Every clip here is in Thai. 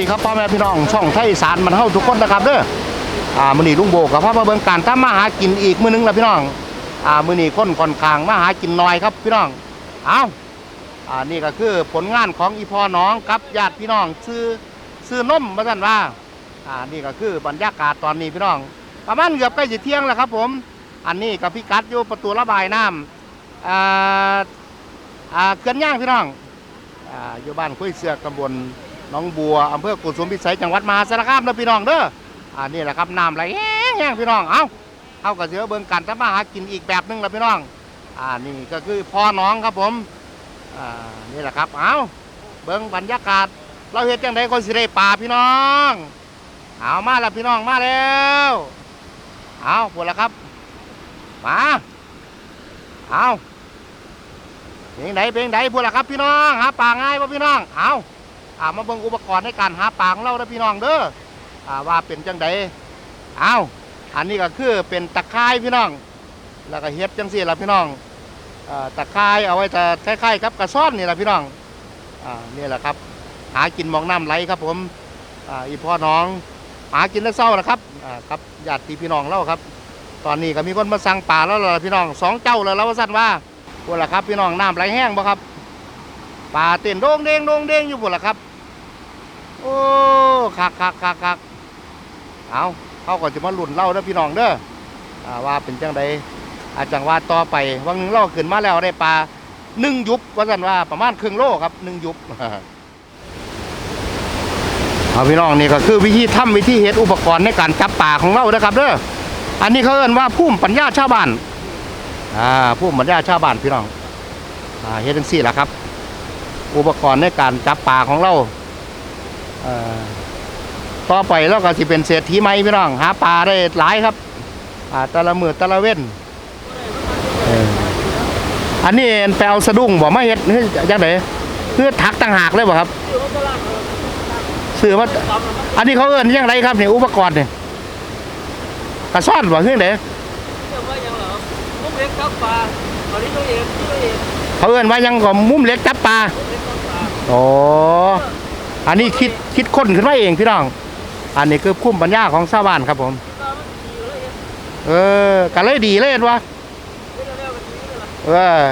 วัสดีครับพ่อแม่พี่น้องช่องไทยสารมันเฮาทุกคนนะครับเด้ออ่ามื้อนี้ลุงโบกับพ่อมาเบิ่งการทำมาหากินอีกมื้อนึงแล้วพี่น้องอ่ามื้อนี้คนค่อนข้างมาหากินน้อยครับพี่น้องเอาอ่านี่ก็คือผลงานของอีพ่อน้องกับญาติพี่น้องซื้อซื้อนมมาสั่นว่าอ่านี่ก็คือบรรยากาศตอนนี้พี่น้อง ประมาณเกือบใกล้จะเที่ยงแล้วครับ ผม อันนี้กับพี่กัดอยู่ประตูระบายน้ำอ่าอ่าเขื่อนย่างพี่น้องอ่าอยู่บ้านคุยเสือกตำบล น้องบัวอำเภอกุสุมพิสัยจังหวัดมหาสารคามเด้อพี่น้องเด้ออ่านี่แหละครับน้ำไหลแห้งๆพี่น้องเอ้าเอากระเสือเบิ่งกันทำมาหากินอีกแบบหนึงละพี่น้องอ่านี่ก็คือพ่อน้องครับผมอ่านี่แหละครับเอ้าเบิ่งบรรยากาศ เราเฮ็ดจังไดก็สิได้ปลาพี่น้องเอามาแล้วพี่น้องมาแล้วเอาพวกละครับมาเอาเพลงไหนเพลงไหนพูดละครับพี่น้องหาปลาง่ายป่ะพี่น้องเอา อ่ามาเบิ่งอุปกรณ์ในการหาปลาของเราเด้อพี่น้องเด้ออ่าว่าเป็นจังไดเอาอันนี้ก็คือเป็นตะไคร้พี่น้อง แล้วก็เฮ็ดจังซี่ล่ะพี่น้องอ่าตะไคร้เอาไว้จะคล้ายๆกับกระซ่อนนี่ล่ะพี่น้องอ่านี่แหละครับ หากินมองน้ำไหลครับผมอ่าอีพ่อน้องหากินแล้วเศร้านะครับอ่าครับญาติพี่น้องเราครับ ตอนนี้ก็มีคนมาสั่งปลาแล้วล่ะพี่น้องสองเจ้าแล้วเราว่าสั่นว่าพวกละครับพี่น้องน้ำไหลแห้งบ่ครับปลาเต้นโด่งเด้งโด่งเด้งอยู่พวกละครับ โอ้คักคักคักคักเอาเขาก็จะมาหลุนเล่าเด้อพี่น้องเด้ออ่าว่าเป็นจังใดอาจังว่าต่อไปวันหนึ่งเราขึ้นมาแล้วได้ปลาหนึ่งยุบว่าสันว่าประมาณครึ่งโลครับหนึ่งยุบเอาพี่น้องนี่ก็คือวิธีทำวิธีเฮ็ดอุปกรณ์ในการจับปลาของเราเด้อครับเด้ออันนี้เขาเอิ้นว่าพุ่มปัญญาชาวบ้านอ่าผู้บรรยาชาวบ้านพี่น้องอ่าเฮ็ดจังซี่ละครับ อุปกรณ์ในการจับปลาของเรา ต่อไปเราก็สิเป็นเศรษฐีใหม่พี่น้อง หาปลาได้หลายครับอ่าแต่ละมือแต่ละเว้นอันนี้แปลสะดุ้งบ่มาเฮ็ดเฮ้ยจังไดเพื่อทักต่างหากเลยบ่ครับซื้อมาอันนี้เขาเอิ้นจังไดครับเนี่ยอุปกรณ์เนี่ยกระซ่อนบ่เฮือไดเรียกว่ายังเหรอมุกเล็กครับปลาตอนนี้ตัวเขาเอิ้นว่ายังก็มุมเล็กจับปลามุกเล็กครับปลาโอ้ อันนี้คิดคิดค้นขึ้นมาเองพี่น้อง อันนี้คือคุ้มปัญญาของชาวบ้านครับผม เออกันเลยดีเลยเห็นวะเลยล่ะเออ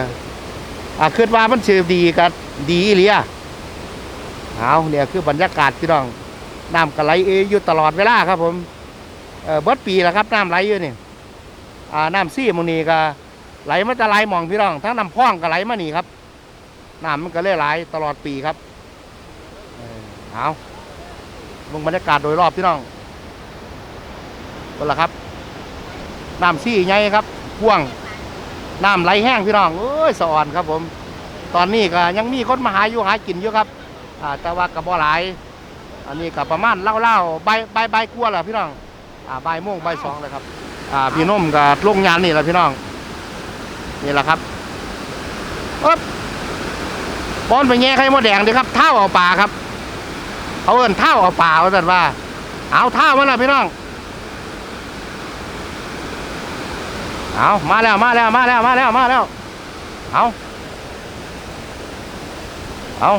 อะคิดว่ามันเชื่อดีกับดีอีเลียเอาเนี่ยคือบรรยากาศพี่น้องน้ำก็ไหลเอยอยู่ตลอดเวลาครับ ผมเออเบิดปีแล้วครับน้ำไหลอยู่นี่อ่าน้ำซี่มงนี้ก็ไหลมาจะไหลหมองพี่น้องทั้งน้ำพ่องก็ไหลมานี่ครับน้ำมันก็เลยไหลตลอดปีครับ เอาลงบรรยากาศโดยรอบพี่น้องก็ละครับน้ำซี่ไงครับพ่วงน้ำไหลแห้งพี่น้องเอ้ยสะอ่อนครับผม ตอนนี้ก็ยังมีคนมาหาอยู่หากินอยู่ครับอ่าแต่ว่ากับบ่หลายอันนี้ก็ประมาณเล่าๆใบใบใบกลัวแหละพี่น้องอ่าใบายโมงใบสองเลยครับอ่าพี่นุ่มกับลงงานนี่แหละพี่น้องนี่แหละครับอ๊บบอลไปแง่ไข่มดแดงดิครับเท่าเอาปลาครับ เขาเอิ้นเท่าเอาปลาว่าแต่นว่า เอาเท่ามาแล้วพี่น้อง เอามาแล้วมาแล้วมาแล้วมาแล้วมาแล้ว เอาเอา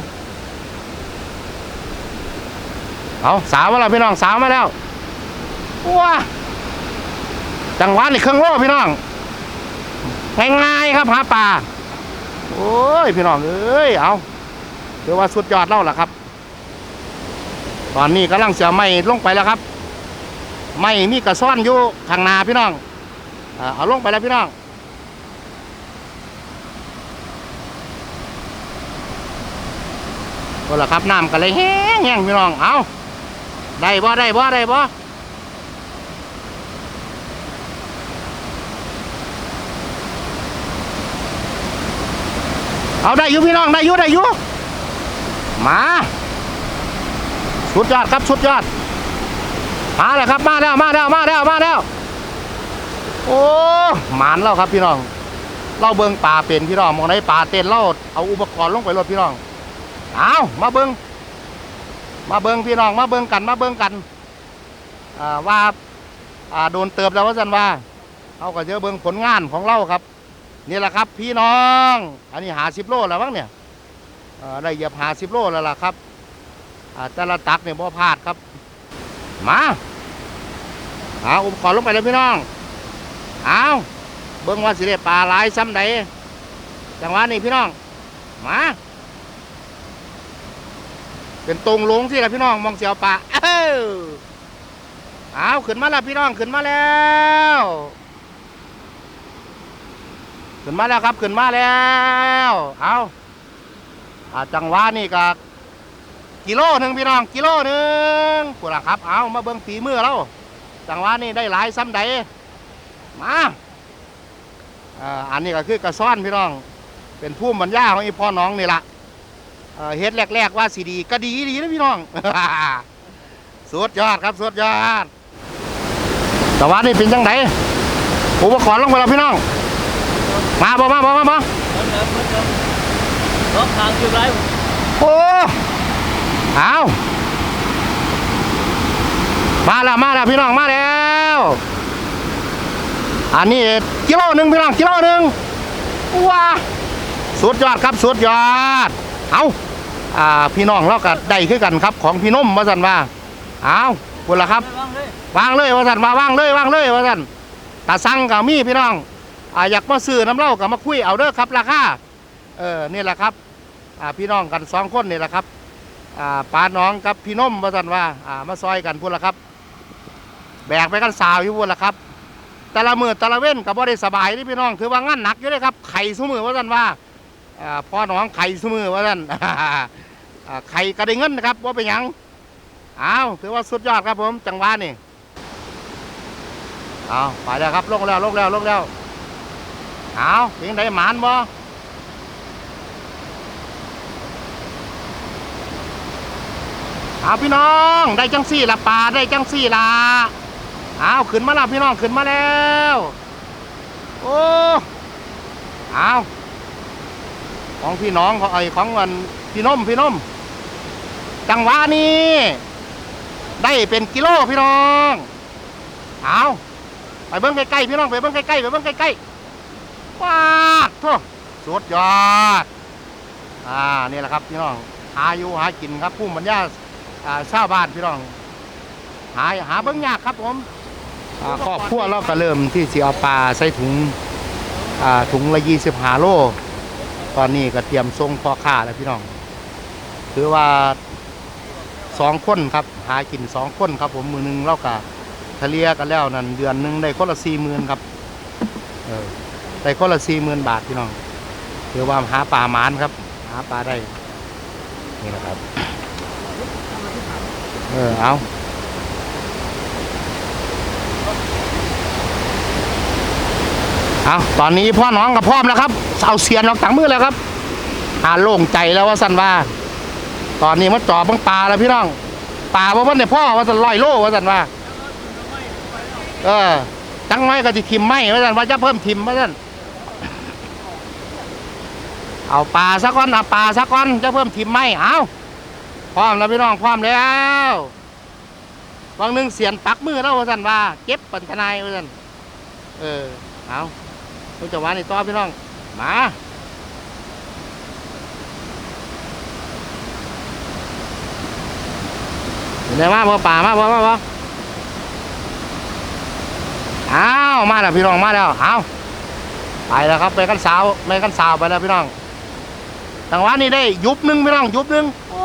เอาสาวมาแล้วพี่น้องสาวมาแล้วว้าจังหวะนี่เครื่องโล่พี่น้อง ง่ายๆครับหาปลาโอ้ยพี่น้องเอ้ยเอาเดี๋ยวว่าสุดยอดเล่าล่ะครับ ตอนนี้กำลังเสียไม้ลงไปแล้วครับไม้มีกระซ่อนอยู่ข้างนาพี่น้องเอาลงไปแล้วพี่น้องก็ละครับน้ำกันเลยแห้งแห้งพี่น้องเอาได้บ่ได้บ่ได้บ่เอาได้อยู่พี่น้องได้อยู่ได้อยู่มา สุดยอดครับสุดยอดมาแล้วครับมาแล้วมาแล้วมาแล้วมาแล้วโอ้หมานแล้วครับพี่น้องเราเบิงป่าเป็นพี่น้องมองในป่าเต้นเราเอาอุปกรณ์ลงไปรถพี่น้องเอามาเบิงมาเบิงพี่น้องมาเบิงกันมาเบิงกันอ่าว่าอ่าโดนเติบแล้วว่าสันว่าเอาก็เจอเบิงผลงานของเราครับนี่แหละครับพี่น้อง อันนี้หาสิบโลแล้วมั้งเนี่ยอ่าได้เหยียบหาสิบโลแล้วล่ะครับ แต่ละตักเนี่ยบ่พลาดครับ มาเอาอุปกรณ์ลงไปเลยพี่น้อง เอาเบิ่งว่าสิได้ปลาหลายซ้ำใดจังหวะนี้พี่น้อง มา เป็นตรงลงที่ละพี่น้องมองเสียวปลาเอ้าเอาขึ้นมาแล้วพี่น้องขึ้นมาแล้วขึ้นมาแล้วครับขึ้นมาแล้ว เอาอาจังหวะนี่ก็ กิโลหนึ่งพี่น้องกิโลหนึ่งกูละครับ เอามาเบิ่งฝีมือเราจังหวะนี่ได้หลายซ้ำใดมาอ่าอันนี้ก็คือกระซ้อนพี่น้อง เป็นผู้บรรยาของอีพ่อน้องนี่ละเฮ็ดแรก ๆ ว่าสีดีก็ดีดีนะพี่น้องสุดยอดครับสุดยอดแต่ว่านี่เป็นจังไดอุปกรณ์ลงไปแล้วพี่น้อง มาบ่มาบ่มาบ่เหมือนเดิมเหมือมสองทางอยู่ไรโอ้ อามาแล้วมาแล้วพี่น้องมาแล้ว อันนี้กิโลหนึ่งพี่น้องกิโลหนึ่งว้าสุดยอดครับสุดยอด เอาอ่าพี่น้องเราก็ได้คือกันครับ ของพี่นุ่มว่าสันว่าเอาคุณละครับวางเลยวางเลยว่าสันมาวางเลยวางเลยว่าสันตาสั่งกับมีพี่น้องอ่าอยากมาซื้อน้ำเหล้ากับมาคุยเอาเด้อครับราคาเออนี่แหละครับอ่าพี่น้องกันสองคนนี่แหละครับ ป้าน้องกับพี่นมว่าสันว่าอ่ามาซอยกันพูดละครับ แบกไปกันสาวอยู่พูดละครับ แต่ละมือแต่ละเว้นกับบ่ได้สบายนี่พี่น้องถือว่างานหนักอยู่เลยครับไข่สมือว่าสันว่าอ่าพ่อน้องไข่สมือว่าสันอ่าไข่กระไดเงินนะครับว่าเป็นยังอ้าวถือว่าสุดยอดครับผมจังหวะนี่เอาไปแล้วครับลงแล้วลงแล้วลงแล้วเอาเพียงไดหมานบ่ เอาพี่น้องได้จังสี่ละปลาได้จังสี่ละเอาขึ้นมาแล้วพี่น้องขึ้นมาแล้วโอ้เอาของพี่น้องของไอ้ของมันพี่นมพี่นมจังหวะนี้ได้เป็นกิโลพี่น้องเอาไปเบิ้งใกล้ๆพี่น้องไปเบิ้งใกล้ๆไปเบิ้งใกล้ๆว้าทั่สุดยอดอ่านี่แหละครับพี่น้องหาอยู่หากินครับผู้บรรยา อ่าชาวบ้านพี่น้อง หาหาเบิ้งยากครับผมอ่าครอบครัวเราก็เริ่มที่สิเอาปลาใส่ถุงอ่าถุงละยี่สิบหาโลตอนนี้ก็เตรียมส่งพ่อค้าแล้วพี่น้องถือว่าสองคนครับ หากินสองคนครับ ผมมือหนึงเรากะทะเลียกันแล้วนั่นเดือนหนึ่งได้คนละสี่หมื่นครับเออได้คนละสี่หมื่นบาทพี่น้องถือว่าหาปลาหมานครับ หาปลาได้นี่นะครับ เออ เอาเอาตอนนี้พ่อน้องกับพร้อมแล้วครับเอาเสียนออกจากมือแล้วครับหาโล่งใจแล้วว่าสันว่า ตอนนี้มาจ่อบังปลาแล้วพี่น้องปลาว่ามันเนี่ยพ่อว่าสันลอยโล่ว่าสันว่า เออจังไว้ก็จะทิมไม่ว่าท่านว่าจะเพิ่มทิมว่าท่านเอาปลาสักก้อนเอาปลาสักก้อนจะเพิ่มทิมไม่เอา พร้อมแล้วพี่น้องพร้อมแล้วบางหนึ่งเสียนปักมือแล้วว่าท่นว่าเก็บปันทนายว่าท่นเออเอาดูจังหวะนี้ต่อพี่น้องมาเดี๋ยวมาพ่อป่ามาพ่อมาพ่ออ้าวมาแล้วพี่น้องมาแล้วเอาไปแล้วครับไปกันสาวไปกันสาวไปแล้วพี่น้องจังหวะนี้ได้ยุบหนึ่งพี่น้องยุบหนึ่งโอ้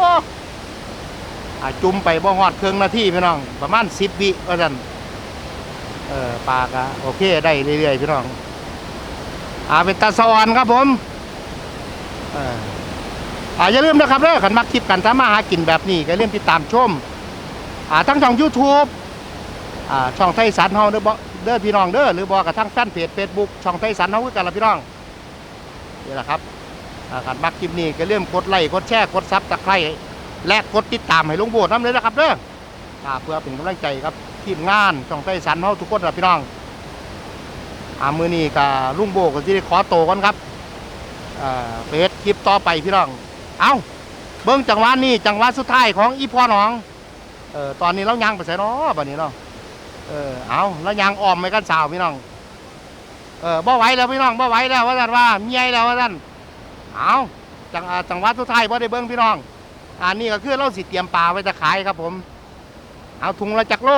อาจุ่มไปบ่ฮอดเครื่องนาทีพี่น้อง ประมาณสิบวิว่าซั่นเออปลากะโอเคได้เรื่อยๆพี่น้องอาเป็นตาสวรรค์ครับผมอ่าอย่าลืมนะครับเด้อขันมักคลิปกันถ้ามาหากินแบบนี้ก็อย่าลืมติดตามชมอ่าทั้งช่อง YouTube อ่าช่องไทยสันเฮาเด้อบ่เด้อพี่น้องเด้อหรือบ่กระทั่งแฟนเพจ Facebook ช่องไทยสันเฮาคือกันละพี่น้องนี่แหละครับอ่าคันมักคลิปนี้ก็เริ่อมกดไลค์กดแชร์กดซับตะไคร้ และกดติดตามให้ลุงโบดนำเลยนะครับเด้ออ่าเพื่อเป็นกำลังใจครับทีมงานช่องไทยสันเฮาทุกคนล่ะพี่น้องอามือนี้ก็ลุงโบก็สิได้ขอโตวกันครับอ่าไปเฮ็ดคลิปต่อไปพี่น้อง เอาเบิ่งจังหวะนี้จังหวะสุดท้ายของอีพ่อน้อง เออตอนนี้เรายังไปใส่นาะบัดนี้เนาะ เออเอาแล้วยังอ้อมไปกันสาวพี่น้อง เออบ่ไหวแล้วพี่น้องบ่ไหวแล้วว่าท่านว่าเมียแล้วว่าท่านเอาจังอ่าจังหวัดสุดท้ายบ่ได้เบิ่งพี่น้อง อันนี้ก็คือเราสิเตรียมปลาไว้จะขายครับผม เอาถุงละจักโล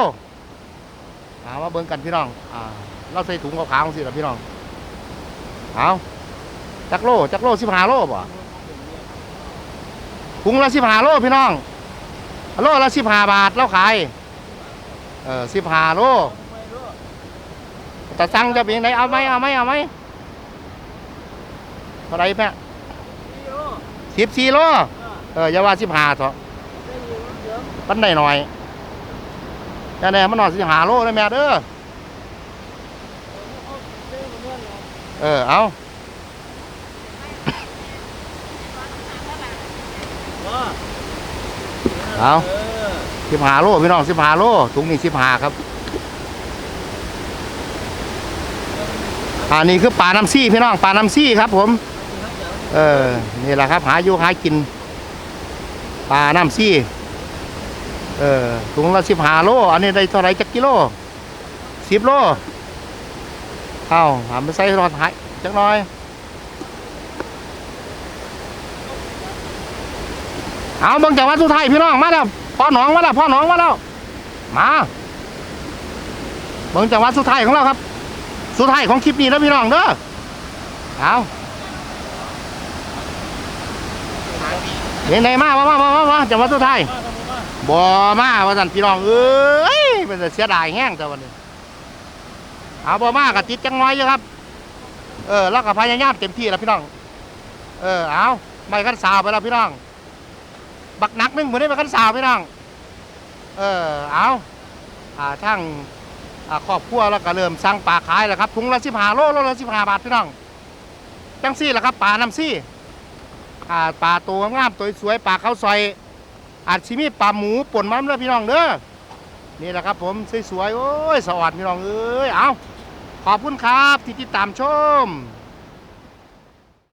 เอามาเบิ่งกันพี่น้องอ่าเราใส่ถุงขาวๆสิล่ะพี่น้อง เอาจักโลจักโลสิบห้าโลบ่ถุงละสิบห้าโลพี่น้อง โลละสิบห้าบาทเราขาย เออสิบห้าโลแต่สั่งจะเป็นไหนเอาไหมเอาไหมเอาไหมเท่าไรแม่นี่รู้สิบสี่โล เอออย่าว่าสิบหาเถอะได้ยินเสียงปันได้หน่อยแต่แน่มันหน่อยสิหาโลเลยแม่เด้อเอาเด้อเออเอาเอาสิบหาโลพี่น้องสิบหาโลถุงนี้สิบหาครับอันนี้คือปลาน้ำซี่พี่น้องปลาน้ำซี่ครับผม เออ นี่แหละครับ หาอยู่หากิน ปลาน้ำซี่ เออถุงละสิบห้าโล อันนี้ได้เท่าไรจักกิโลสิบโล เอาหาไปใส่รอดหายจักน่อยเอาเบิ่งจากวัดสุไทยพี่น้องมาแล้วพ่อหนองมาแล้วพ่อหนองมาแล้วมาเบิ่งจากวัดสุไทยของเราครับ สุไทยของคลิปนี้นะพี่น้องเด้อเอา เห็นไหนมามามามามามาจากวัดสุไทยมาทำไมมาบ่มาว่าสันพี่น้องเอ้ยเป็นแต่เสียดายแห้งแต่วันนี้เอาบ่มาก็ติดจังน้อยอยู่ครับ เออแล้วก็พยายามเต็มที่แล้วพี่น้อง เออเอาไม่กันสาวไปแล้วพี่น้อง บักนักหนึงเหมือนได้ไปกันสาวพี่น้อง เออเอาอ่าทั้งอ่าครอบครัวแล้วก็เริ่มสั่งปลาขายแล้วครับถุงละสิบห้าโลโลละสิบห้าบาทพี่น้องจังซี่แหละครับปลาน้ำซี่ อ่าปลาตัวงามตัวสวยปลาข้าวซอยอาจชิมีปลาหมูป่นมันเด้อพี่น้องเด้อนี่แหละครับผมสวยๆโอ้ยสวัสดีพี่น้องเอ้ยเอาขอบคุณครับที่ติดตามชม